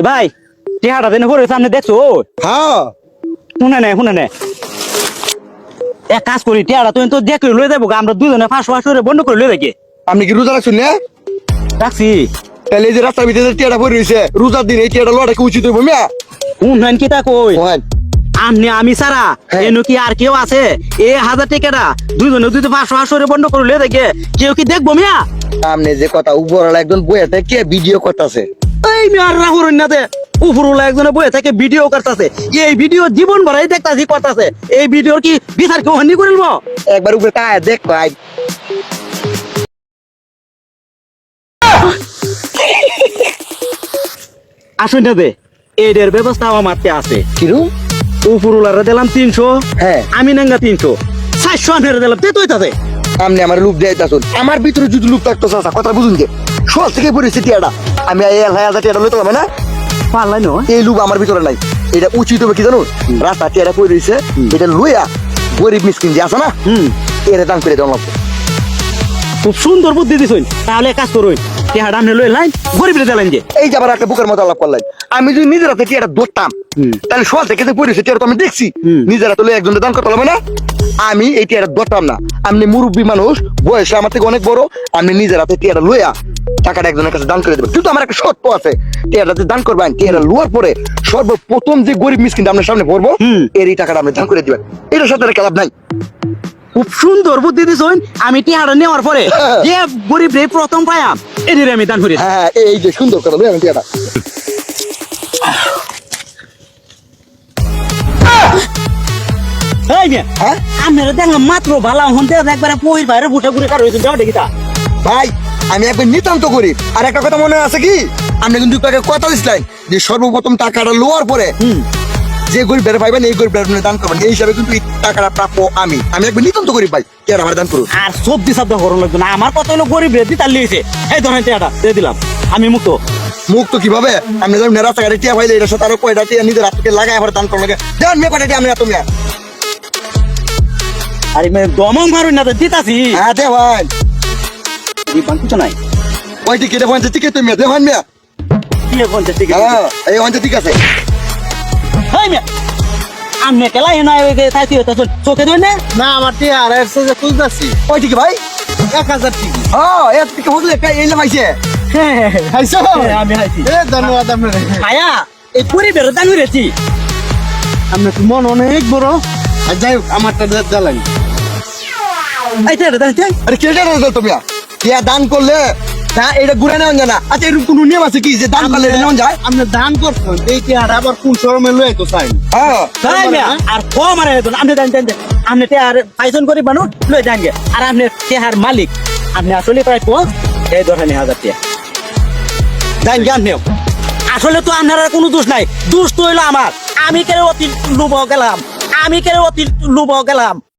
তো ভাই টিহাটা দেন করে সামনে দেখছ? হ্যাঁ। শুনে নে শুনে নে। এক কাজ করি টিহাটা তুই তো দেখে লয়ে যাব আমরা দুজনে ফাঁস ফাঁস করে বন্ধ করে লয়ে দেখি আপনি কি রোজা রাখছেন না? রাখছি। তাহলে এই যে রাস্তার ভিতরে টিয়াটা পড়ে রয়েছে রোজার দিন এই টিয়াটা লড়া কি উচিত হইব মিয়া? কি তা কই? আমনি আমি সারা হ্যাঁ। এনু কি আর কেউ আছে? এ হাজার টাকাটা দুজনে দুই ফাঁস করে বন্ধ করে লয়ে দেখে কেউ কি দেখব মিয়া? সামনে যে কথা উপরওয়ালা একজন বইয়াতে কে ভিডিও করতেছে? এই মিয়ার রাহুর নাতে উপরওয়ালা একজনে বয়ে থেকে ভিডিও করতেছে। এই ভিডিও জীবন ভরাই দেখতাছি করতেছে। এই ভিডিওর কি বিচার কেউ হানি করিল? একবার উপরে তাই দেখ ভাই আসুন না দে ব্যবস্থা আমার মারতে আছে। কিরু উপরওয়ালারে দিলাম তিনশো হ্যাঁ। আমি নাঙ্গা তিনশো। চারশো আনের দিলাম তে তুই তাতে। সামনে আমার লুপ দেয় আমার ভিতরে যদি লুপ থাকতো কথা বুঝুন যে সব থেকে পড়েছে টিয়াটা। আমি এই লইতে না। পারলাই এই লুব আমার ভিতরে নাই। এটা উচিত হবে কি জানো? রাস্তা টিয়াটা পড়ে রয়েছে এটা লইয়া গরিব মিসকিন যে আছে না হুম। এর দাম করে দেওয়া খুব সুন্দর বুদ্ধি দিছ তাহলে কাজ করুন টেহাটা আপনি লই লাইন গরিব দিলেন যে এই যে আবার একটা বুকের মতো আলাপ করলেন। আমি যদি নিজের হাতে টিয়াটা ধরতাম তাহলে সকাল থেকে যে টিয়াটা তো আমি দেখছি। নিজের হাতে একজনের দান করতে হবে না। আমি এই টিয়াটা ধরতাম না। আমি মুরব্বী মানুষ বয়সে আমার থেকে অনেক বড়। আমি নিজের হাতে টিয়াটা লইয়া টাকাটা একজনের কাছে দান করে দেবো। কিন্তু আমার একটা শর্ত আছে। টিয়াটা যে দান করবেন টিয়াটা লোয়ার পরে সর্বপ্রথম যে গরিব মিসকিনটা আপনার সামনে পড়ব এর এই টাকাটা আপনি দান করে দিবেন। এটার সাথে একটা লাভ নাই। খুব সুন্দর বুদ্ধি দিছুন আমি নেওয়ার পরে যে গরিব রে প্রথম পায়াম এদের আমি দান করি। হ্যাঁ এই যে সুন্দর লইয়া আমি এই মিয়া হ্যাঁ? দেখলাম মাত্র ভালো হন দেখ একবারে পইর বাইরে বুটা বুড়ে কার হইছে যাও দেখি ভাই আমি একবার নিতান্ত গরিব। আর একটা কথা মনে আছে কি? আপনি কিন্তু তাকে কথা দিছিলেন যে সর্বপ্রথম টাকাটা লোয়ার পরে হুম। যে গরিব বেড়ে পাইবেন এই গরিব বেড়ে দান করবেন। এই হিসাবে কিন্তু টাকাটা প্রাপ্য আমি। আমি একবার নিতান্ত গরিব ভাই কে আমার দান করুন আর সবজি শব্দ করুন লাগবে না আমার কত হলো গরিব রে দিতার লিয়েছে এই ধরেন টেহাটা দিয়ে দিলাম। আমি মুক্ত। মুখ তো কীভাবে আপনি যেমন রাস্তাঘাটে টিয়া পাইলে এটা সাথে আরও কয়টা টিয়া নিজের হাত থেকে লাগাই আবার দান করুন লাগে। দেন মেয়ে কয়টা টিয়া আমি এত মেয়ে? আরে মে দমং মারুন না তো দিতাছি। হ্যাঁ দে ভাই। নাই? ওই টিকিটে পঞ্চাশ টিকিট তুমি দে ভাই মেয়ে। কি পঞ্চাশ টাকা? হ্যাঁ এই পঞ্চাশ ঠিক আছে। মিয়া আমনে কেলা হেনা ওই তাই তুই তো চোখে ধরে না? না আমার টিয়া আর খুঁজতেছি ওই ভাই? এক হাজার টিকি বুঝলে এই লাগাইছে খাইছো? আমি হাইছি এ ধন্যবাদ আপনার। আয়া এই পরিবের দান হইরেছি আপনার তো মন অনেক বড়। আর যাই হোক আমারটা জ্বালাই এই তে দান আরে তুমি টিয়া দান করলে তা এটা ঘুরে নেওয়া যায় না। আচ্ছা এরকম কোনো নিয়ম আছে কি যে দান করলে এটা নেওয়া যায়? আপনি দান করছেন এই টিয়াটা আবার কোন শরমে লয়ে তো চাই। হ্যাঁ। আর দান দেন তে আর পাইছন করি বানু দান আর তে আর মালিক। আপনি আসলে প্রায় কো এই হাজার টিয়া। দান জ্ঞান নেও আসলে তো আপনার আর কোনো দোষ নাই। দোষ তো হইল আমার। আমি কেন অতি লুব গেলাম। আমি কেন অতি লুব গেলাম।